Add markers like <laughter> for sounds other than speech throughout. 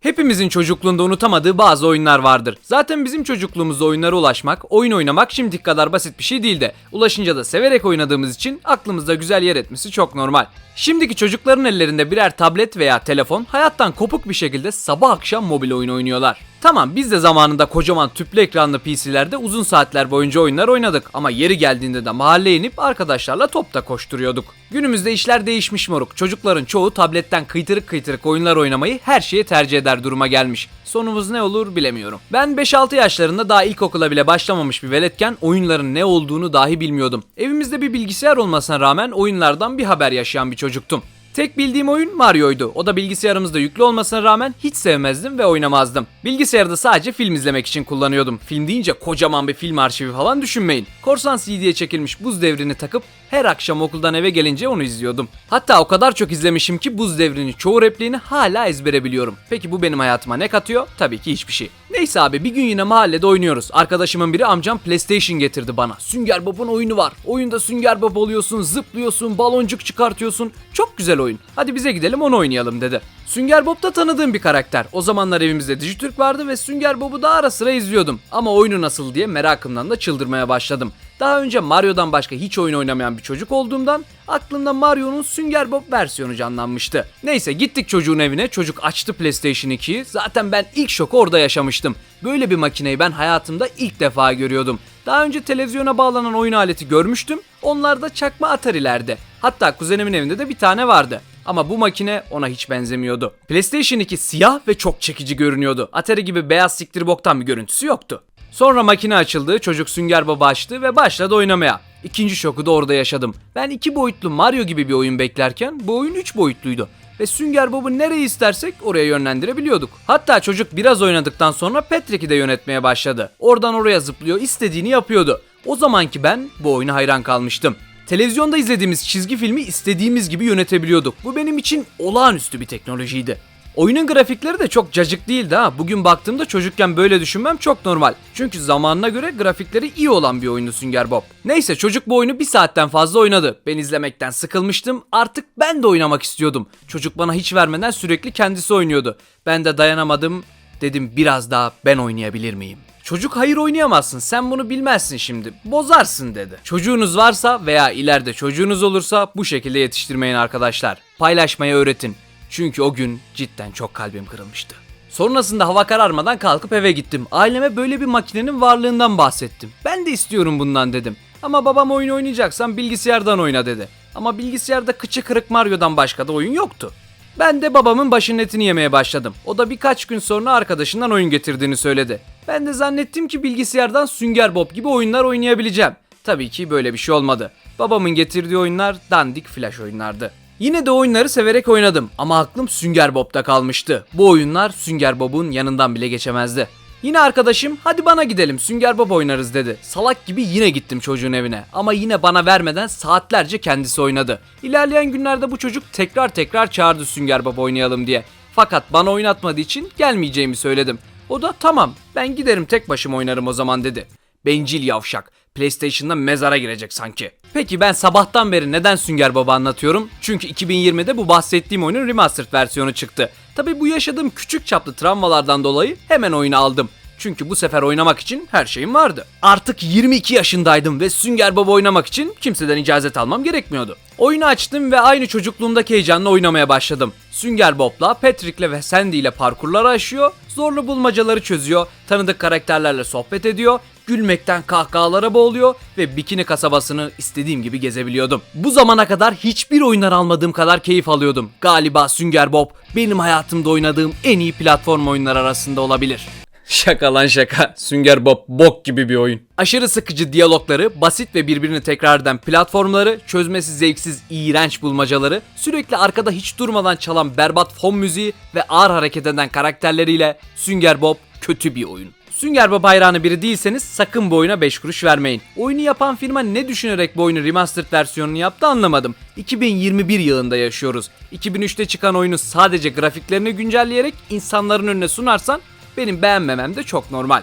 Hepimizin çocukluğunda unutamadığı bazı oyunlar vardır. Zaten bizim çocukluğumuzda oyunlara ulaşmak, oyun oynamak şimdiki kadar basit bir şey değil de ulaşınca da severek oynadığımız için aklımızda güzel yer etmesi çok normal. Şimdiki çocukların ellerinde birer tablet veya telefon hayattan kopuk bir şekilde sabah akşam mobil oyun oynuyorlar. Tamam biz de zamanında kocaman tüplü ekranlı PC'lerde uzun saatler boyunca oyunlar oynadık ama yeri geldiğinde de mahalleye inip arkadaşlarla topta koşturuyorduk. Günümüzde işler değişmiş moruk. Çocukların çoğu tabletten kıytırık kıytırık oyunlar oynamayı her şeye tercih eder duruma gelmiş. Sonumuz ne olur bilemiyorum. Ben 5-6 yaşlarında daha ilkokula bile başlamamış bir veletken oyunların ne olduğunu dahi bilmiyordum. Evimizde bir bilgisayar olmasına rağmen oyunlardan bir haber yaşayan bir çocuktum. Tek bildiğim oyun Mario'ydu. O da bilgisayarımızda yüklü olmasına rağmen hiç sevmezdim ve oynamazdım. Bilgisayarda sadece film izlemek için kullanıyordum. Film deyince kocaman bir film arşivi falan düşünmeyin. Korsan CD'ye çekilmiş buz devrini takıp her akşam okuldan eve gelince onu izliyordum. Hatta o kadar çok izlemişim ki buz devrini çoğu repliğini hala ezbere biliyorum. Peki bu benim hayatıma ne katıyor? Tabii ki hiçbir şey. Neyse abi bir gün yine mahallede oynuyoruz. Arkadaşımın biri amcam PlayStation getirdi bana. Sünger Bob'un oyunu var. Oyunda Sünger Bob oluyorsun, zıplıyorsun, baloncuk çıkartıyorsun. Çok güzel oyun. Hadi bize gidelim onu oynayalım dedi. Sünger Bob da tanıdığım bir karakter. O zamanlar evimizde Dijitürk vardı ve Sünger Bob'u da ara sıra izliyordum. Ama oyunu nasıl diye merakımdan da çıldırmaya başladım. Daha önce Mario'dan başka hiç oyun oynamayan bir çocuk olduğumdan aklımda Mario'nun Sünger Bob versiyonu canlanmıştı. Neyse gittik çocuğun evine. Çocuk açtı PlayStation 2'yi. Zaten ben ilk şoku orada yaşamıştım. Böyle bir makineyi ben hayatımda ilk defa görüyordum. Daha önce televizyona bağlanan oyun aleti görmüştüm. Onlar da çakma Atari'lerde. Hatta kuzenimin evinde de bir tane vardı. Ama bu makine ona hiç benzemiyordu. PlayStation 2 siyah ve çok çekici görünüyordu. Atari gibi beyaz siktir boktan bir görüntüsü yoktu. Sonra makine açıldı, çocuk Sünger Bob'u açtı ve başladı oynamaya. İkinci şoku da orada yaşadım. Ben iki boyutlu Mario gibi bir oyun beklerken bu oyun üç boyutluydu. Ve Sünger Bob'u nereye istersek oraya yönlendirebiliyorduk. Hatta çocuk biraz oynadıktan sonra Patrick'i de yönetmeye başladı. Oradan oraya zıplıyor, istediğini yapıyordu. O zamanki ben bu oyuna hayran kalmıştım. Televizyonda izlediğimiz çizgi filmi istediğimiz gibi yönetebiliyorduk. Bu benim için olağanüstü bir teknolojiydi. Oyunun grafikleri de çok cacık değildi ha. Bugün baktığımda çocukken böyle düşünmem çok normal. Çünkü zamanına göre grafikleri iyi olan bir oyundu Sünger Bob. Neyse çocuk bu oyunu bir saatten fazla oynadı. Ben izlemekten sıkılmıştım. Artık ben de oynamak istiyordum. Çocuk bana hiç vermeden sürekli kendisi oynuyordu. Ben de dayanamadım. Dedim biraz daha ben oynayabilir miyim? Çocuk hayır oynayamazsın sen bunu bilmezsin şimdi bozarsın dedi. Çocuğunuz varsa veya ileride çocuğunuz olursa bu şekilde yetiştirmeyin arkadaşlar. Paylaşmayı öğretin. Çünkü o gün cidden çok kalbim kırılmıştı. Sonrasında hava kararmadan kalkıp eve gittim. Aileme böyle bir makinenin varlığından bahsettim. Ben de istiyorum bundan dedim. Ama babam oyun oynayacaksan bilgisayardan oyna dedi. Ama bilgisayarda kıçı kırık Mario'dan başka da oyun yoktu. Ben de babamın başının etini yemeye başladım. O da birkaç gün sonra arkadaşından oyun getirdiğini söyledi. Ben de zannettim ki bilgisayardan Sünger Bob gibi oyunlar oynayabileceğim. Tabii ki böyle bir şey olmadı. Babamın getirdiği oyunlar dandik flash oyunlardı. Yine de oyunları severek oynadım ama aklım Sünger Bob'da kalmıştı. Bu oyunlar Sünger Bob'un yanından bile geçemezdi. Yine arkadaşım hadi bana gidelim Sünger Bob oynarız dedi. Salak gibi yine gittim çocuğun evine ama yine bana vermeden saatlerce kendisi oynadı. İlerleyen günlerde bu çocuk tekrar tekrar çağırdı Sünger Bob oynayalım diye. Fakat bana oynatmadığı için gelmeyeceğimi söyledim. O da tamam ben giderim tek başıma oynarım o zaman dedi. Bencil yavşak. PlayStation'da mezara girecek sanki. Peki ben sabahtan beri neden Sünger Bob'u anlatıyorum? Çünkü 2020'de bu bahsettiğim oyunun remastered versiyonu çıktı. Tabi bu yaşadığım küçük çaplı travmalardan dolayı hemen oyunu aldım. Çünkü bu sefer oynamak için her şeyim vardı. Artık 22 yaşındaydım ve Sünger Bob oynamak için kimseden icazet almam gerekmiyordu. Oyunu açtım ve aynı çocukluğumdaki heyecanla oynamaya başladım. Sünger Bob'la, Patrick'le ve Sandy ile parkurları aşıyor, zorlu bulmacaları çözüyor, tanıdık karakterlerle sohbet ediyor, gülmekten kahkahalara boğuluyor ve Bikini kasabasını istediğim gibi gezebiliyordum. Bu zamana kadar hiçbir oyundan almadığım kadar keyif alıyordum. Galiba Sünger Bob benim hayatımda oynadığım en iyi platform oyunlar arasında olabilir. <laughs> Şaka lan şaka. Sünger Bob bok gibi bir oyun. Aşırı sıkıcı diyalogları, basit ve birbirini tekrar eden platformları, çözmesi zevksiz iğrenç bulmacaları, sürekli arkada hiç durmadan çalan berbat fon müziği ve ağır hareket eden karakterleriyle Sünger Bob kötü bir oyun. Sünger Bob hayranı biri değilseniz sakın bu oyuna 5 kuruş vermeyin. Oyunu yapan firma ne düşünerek bu oyunu remastered versiyonunu yaptı anlamadım. 2021 yılında yaşıyoruz. 2003'te çıkan oyunu sadece grafiklerini güncelleyerek insanların önüne sunarsan benim beğenmemem de çok normal.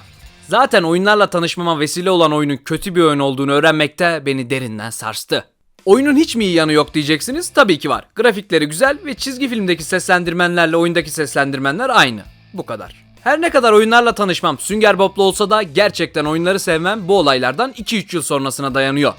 Zaten oyunlarla tanışmama vesile olan oyunun kötü bir oyun olduğunu öğrenmekte beni derinden sarstı. Oyunun hiç mi iyi yanı yok diyeceksiniz? Tabii ki var. Grafikleri güzel ve çizgi filmdeki seslendirmenlerle oyundaki seslendirmenler aynı. Bu kadar. Her ne kadar oyunlarla tanışmam Sünger Bob'la olsa da gerçekten oyunları sevmem bu olaylardan 2-3 yıl sonrasına dayanıyor.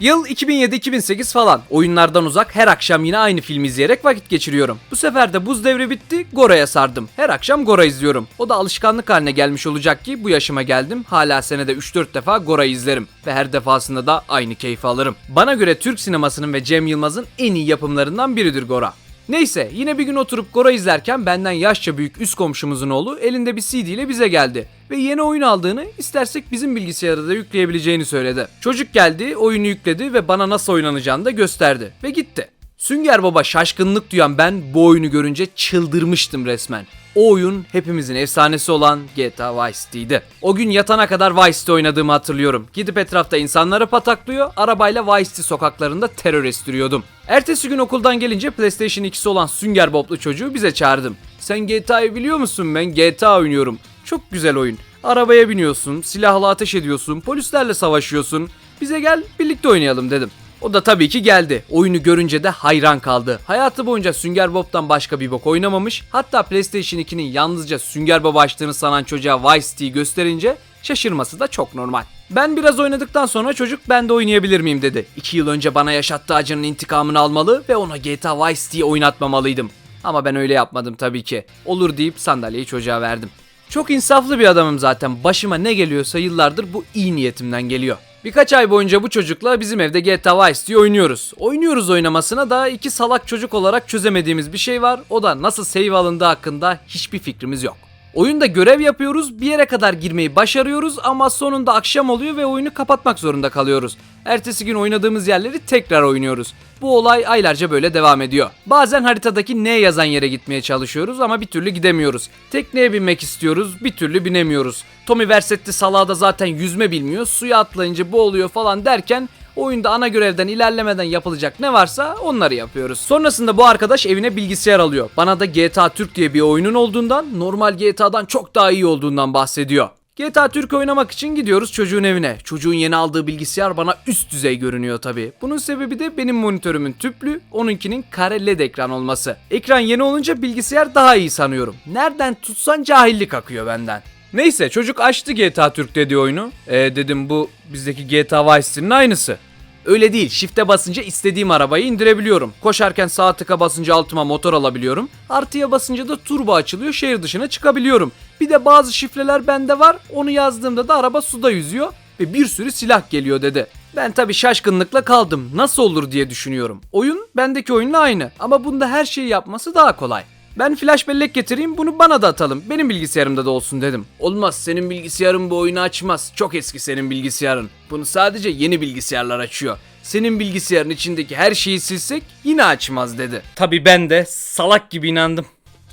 Yıl 2007-2008 falan. Oyunlardan uzak her akşam yine aynı film izleyerek vakit geçiriyorum. Bu sefer de buz devri bitti, Gora'ya sardım. Her akşam Gora izliyorum. O da alışkanlık haline gelmiş olacak ki bu yaşıma geldim. Hala senede 3-4 defa Gora'yı izlerim. Ve her defasında da aynı keyfi alırım. Bana göre Türk sinemasının ve Cem Yılmaz'ın en iyi yapımlarından biridir Gora. Neyse yine bir gün oturup Gora izlerken benden yaşça büyük üst komşumuzun oğlu elinde bir CD ile bize geldi. Ve yeni oyun aldığını istersek bizim bilgisayara da yükleyebileceğini söyledi. Çocuk geldi oyunu yükledi ve bana nasıl oynanacağını da gösterdi. Ve gitti. Sünger Baba şaşkınlık duyan ben bu oyunu görünce çıldırmıştım resmen. O oyun hepimizin efsanesi olan GTA Vice City'ydi. O gün yatana kadar Vice City oynadığımı hatırlıyorum. Gidip etrafta insanları pataklıyor, arabayla Vice City sokaklarında terör estiriyordum. Ertesi gün okuldan gelince PlayStation 2'si olan Sünger Bob'lu çocuğu bize çağırdım. Sen GTA'yı biliyor musun? Ben GTA oynuyorum. Çok güzel oyun. Arabaya biniyorsun, silahla ateş ediyorsun, polislerle savaşıyorsun. Bize gel birlikte oynayalım dedim. O da tabii ki geldi. Oyunu görünce de hayran kaldı. Hayatı boyunca Sünger Bob'tan başka bir bok oynamamış. Hatta PlayStation 2'nin yalnızca Sünger Bob açtığını sanan çocuğa Vice City'yi gösterince şaşırması da çok normal. Ben biraz oynadıktan sonra çocuk ben de oynayabilir miyim dedi. 2 yıl önce bana yaşattığı acının intikamını almalı ve ona GTA Vice City'yi oynatmamalıydım. Ama ben öyle yapmadım tabii ki. Olur deyip sandalyeyi çocuğa verdim. Çok insaflı bir adamım zaten. Başıma ne geliyorsa yıllardır bu iyi niyetimden geliyor. Birkaç ay boyunca bu çocukla bizim evde GTA Vice City oynuyoruz. Oynuyoruz oynamasına da iki salak çocuk olarak çözemediğimiz bir şey var. O da nasıl save alındığı hakkında hiçbir fikrimiz yok. Oyunda görev yapıyoruz, bir yere kadar girmeyi başarıyoruz ama sonunda akşam oluyor ve oyunu kapatmak zorunda kalıyoruz. Ertesi gün oynadığımız yerleri tekrar oynuyoruz. Bu olay aylarca böyle devam ediyor. Bazen haritadaki ne yazan yere gitmeye çalışıyoruz ama bir türlü gidemiyoruz. Tekneye binmek istiyoruz, bir türlü binemiyoruz. Tommy Versetti salağı da zaten yüzme bilmiyor, suya atlayınca boğuluyor falan derken Oyunda ana görevden ilerlemeden yapılacak ne varsa onları yapıyoruz. Sonrasında bu arkadaş evine bilgisayar alıyor. Bana da GTA Türk diye bir oyunun olduğundan, normal GTA'dan çok daha iyi olduğundan bahsediyor. GTA Türk oynamak için gidiyoruz çocuğun evine. Çocuğun yeni aldığı bilgisayar bana üst düzey görünüyor tabi. Bunun sebebi de benim monitörümün tüplü, onunkinin kare led ekran olması. Ekran yeni olunca bilgisayar daha iyi sanıyorum. Nereden tutsan cahillik akıyor benden. Neyse çocuk açtı GTA Türk dediği oyunu. E dedim bu bizdeki GTA Vice City'nin aynısı. Öyle değil. Shift'e basınca istediğim arabayı indirebiliyorum. Koşarken sağ tıka basınca altıma motor alabiliyorum. Artıya basınca da turbo açılıyor. Şehir dışına çıkabiliyorum. Bir de bazı şifreler bende var. Onu yazdığımda da araba suda yüzüyor ve bir sürü silah geliyor dedi. Ben tabi şaşkınlıkla kaldım. Nasıl olur diye düşünüyorum. Oyun bendeki oyunla aynı ama bunda her şeyi yapması daha kolay. Ben flash bellek getireyim bunu bana da atalım. Benim bilgisayarımda da olsun dedim. Olmaz senin bilgisayarın bu oyunu açmaz. Çok eski senin bilgisayarın. Bunu sadece yeni bilgisayarlar açıyor. Senin bilgisayarın içindeki her şeyi silsek yine açmaz dedi. Tabi ben de salak gibi inandım.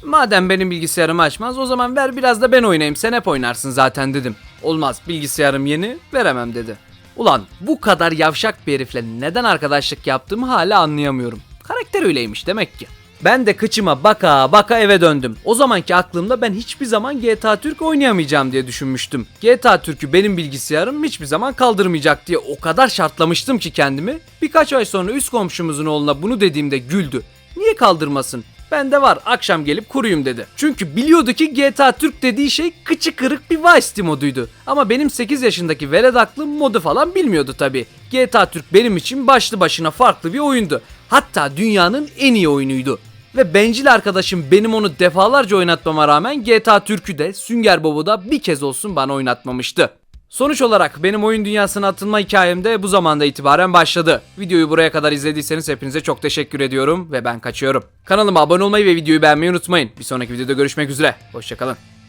Madem benim bilgisayarımı açmaz o zaman ver biraz da ben oynayayım sen hep oynarsın zaten dedim. Olmaz bilgisayarım yeni veremem dedi. Ulan bu kadar yavşak bir herifle neden arkadaşlık yaptığımı hala anlayamıyorum. Karakter öyleymiş demek ki. Ben de kıçıma baka baka eve döndüm. O zamanki aklımda ben hiçbir zaman GTA Türk oynayamayacağım diye düşünmüştüm. GTA Türk'ü benim bilgisayarım hiçbir zaman kaldırmayacak diye o kadar şartlamıştım ki kendimi. Birkaç ay sonra üst komşumuzun oğluna bunu dediğimde güldü. Niye kaldırmasın? Bende var akşam gelip kuruyum dedi. Çünkü biliyordu ki GTA Türk dediği şey kıçı kırık bir Vice moduydu. Ama benim 8 yaşındaki velet aklım modu falan bilmiyordu tabi. GTA Türk benim için başlı başına farklı bir oyundu. Hatta dünyanın en iyi oyunuydu. Ve bencil arkadaşım benim onu defalarca oynatmama rağmen GTA Türk'ü de Sünger Bob'u bir kez olsun bana oynatmamıştı. Sonuç olarak benim oyun dünyasına atılma hikayem de bu zamanda itibaren başladı. Videoyu buraya kadar izlediyseniz hepinize çok teşekkür ediyorum ve ben kaçıyorum. Kanalıma abone olmayı ve videoyu beğenmeyi unutmayın. Bir sonraki videoda görüşmek üzere. Hoşçakalın.